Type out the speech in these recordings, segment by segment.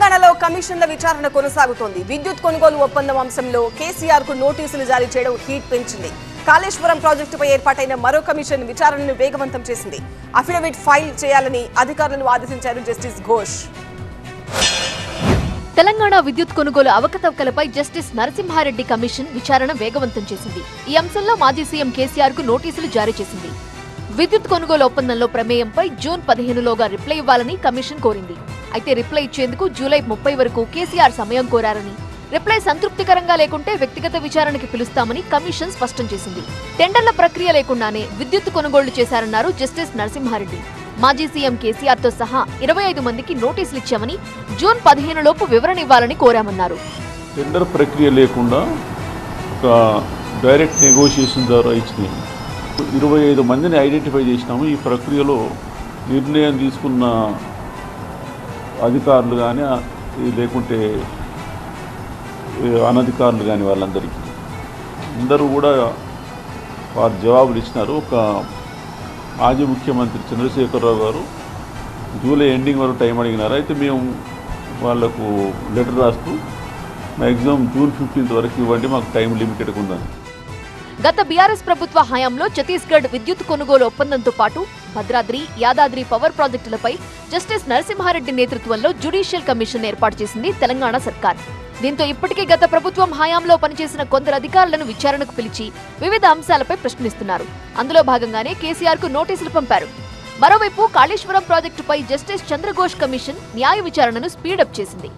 తెలంగాణలో కమిషన్ల విచారణ కొనసాగుతోంది. విద్యుత్ కొనుగోలు ఒప్పందం అంశంలో కేసీఆర్కు నోటీసులు జారీ చేయడం హీట్ పెంచింది. కాళేశ్వరం ప్రాజెక్టుపై ఏర్పాటైన మరో కమిషన్ విచారణను వేగవంతం చేసింది. అఫిడవిట్ ఫైల్ చేయాలని అధికారులను ఆదేశించారు జస్టిస్ ఘోష్. తెలంగాణ విద్యుత్ కొనుగోలు అవకతవకలపై జస్టిస్ నరసింహారెడ్డి కమిషన్ విచారణ వేగవంతం చేసింది. ఈ అంశంలో మాజీ సీఎం కేసీఆర్కు నోటీసులు జారీ చేసింది. విద్యుత్ కొనుగోలు ఒప్పందంలో ప్రమేయంపై జూన్ పదిహేనులోగా రిప్లై ఇవ్వాలని కమిషన్ కోరింది. అయితే రిప్లై ఇచ్చేందుకు జూలై ముప్పై వరకు కేసీఆర్ సమయం కోరారని. రిప్లై సంతృప్తికరంగా లేకుంటే వ్యక్తిగత విచారణకి పిలుస్తామని కమిషన్ స్పష్టం చేసింది. టెండర్ల ప్రక్రియ లేకుండానే విద్యుత్ కొనుగోళ్ళు చేశారన్నారు జస్టిస్ నరసింహారెడ్డి. మాజీ సీఎం కేసీఆర్తో సహా ఇరవై ఐదు మందికి నోటీసులు ఇచ్చామని జూన్ పదిహేను లోపు వివరణ ఇవ్వాలని కోరామన్నారు. టెండర్ ప్రక్రియ లేకుండా ఒక డైరెక్ట్ నెగోషియేషన్ ద్వారా ఇచ్చిన ఇరవై ఐదు మందిని ఐడెంటిఫై చేసినాము. ఈ ప్రక్రియలో నిర్ణయం తీసుకున్న అధికారులు కానీ లేకుంటే అనధికారులు కానీ వాళ్ళందరికీ. అందరూ కూడా వారు జవాబులు ఇచ్చినారు. ఒక మాజీ ముఖ్యమంత్రి చంద్రశేఖరరావు గారు జూలై ఎండింగ్ వరకు టైం అడిగినారు. అయితే మేము వాళ్ళకు లెటర్ రాస్తూ మ్యాక్సిమం జూన్ ఫిఫ్టీన్త్ వరకు ఇవ్వండి మాకు టైం లిమిటెడ్ ఉందని. గత బీఆర్ఎస్ ప్రభుత్వ హయాంలో ఛత్తీస్గఢ్ విద్యుత్ కొనుగోలు ఒప్పందంతో పాటు భద్రాద్రి యాదాద్రి పవర్ ప్రాజెక్టులపై జస్టిస్ నరసింహారెడ్డి నేతృత్వంలో జ్యుడిషియల్ కమిషన్ ఏర్పాటు చేసింది తెలంగాణ సర్కార్. దీంతో ఇప్పటికే గత ప్రభుత్వం హయాంలో పనిచేసిన కొందరు అధికారులను విచారణకు పిలిచి వివిధ అంశాలపై ప్రశ్నిస్తున్నారు. అందులో భాగంగానే కేసీఆర్కు నోటీసులు పంపారు. మరోవైపు కాళేశ్వరం ప్రాజెక్టుపై జస్టిస్ చంద్రఘోష్ కమిషన్ న్యాయ విచారణను స్పీడప్ చేసింది.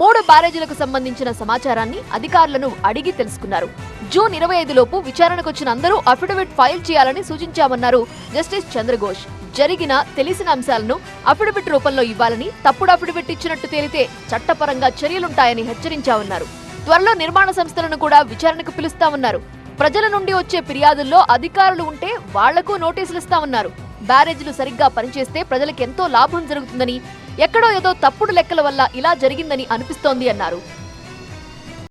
మూడు బ్యారేజీలకు సంబంధించిన సమాచారాన్ని అధికారులను అడిగి తెలుసుకున్నారు. జూన్ ఇరవై ఐదులోపు విచారణకొచ్చిన అందరూ అఫిడవిట్ ఫైల్ చేయాలని సూచించామన్నారు జస్టిస్ చంద్రఘోష్. జరిగిన తెలిసిన అంశాలను అఫిడవిట్ రూపంలో ఇవ్వాలని తప్పుడు అఫిడవిట్ ఇచ్చినట్టు తేలితే చట్టపరంగా చర్యలుంటాయని హెచ్చరించామన్నారు. త్వరలో నిర్మాణ సంస్థలను కూడా విచారణకు పిలుస్తామన్నారు. ప్రజల నుండి వచ్చే ఫిర్యాదుల్లో అధికారులు ఉంటే వాళ్ళకు నోటీసులు ఇస్తామన్నారు బ్యారేజీలు సరిగ్గా పనిచేస్తే ప్రజలకు ఎంతో లాభం జరుగుతుందని ఎక్కడో ఏదో తప్పుడు లెక్కల వల్ల ఇలా జరిగిందని అనిపిస్తోంది అన్నారు.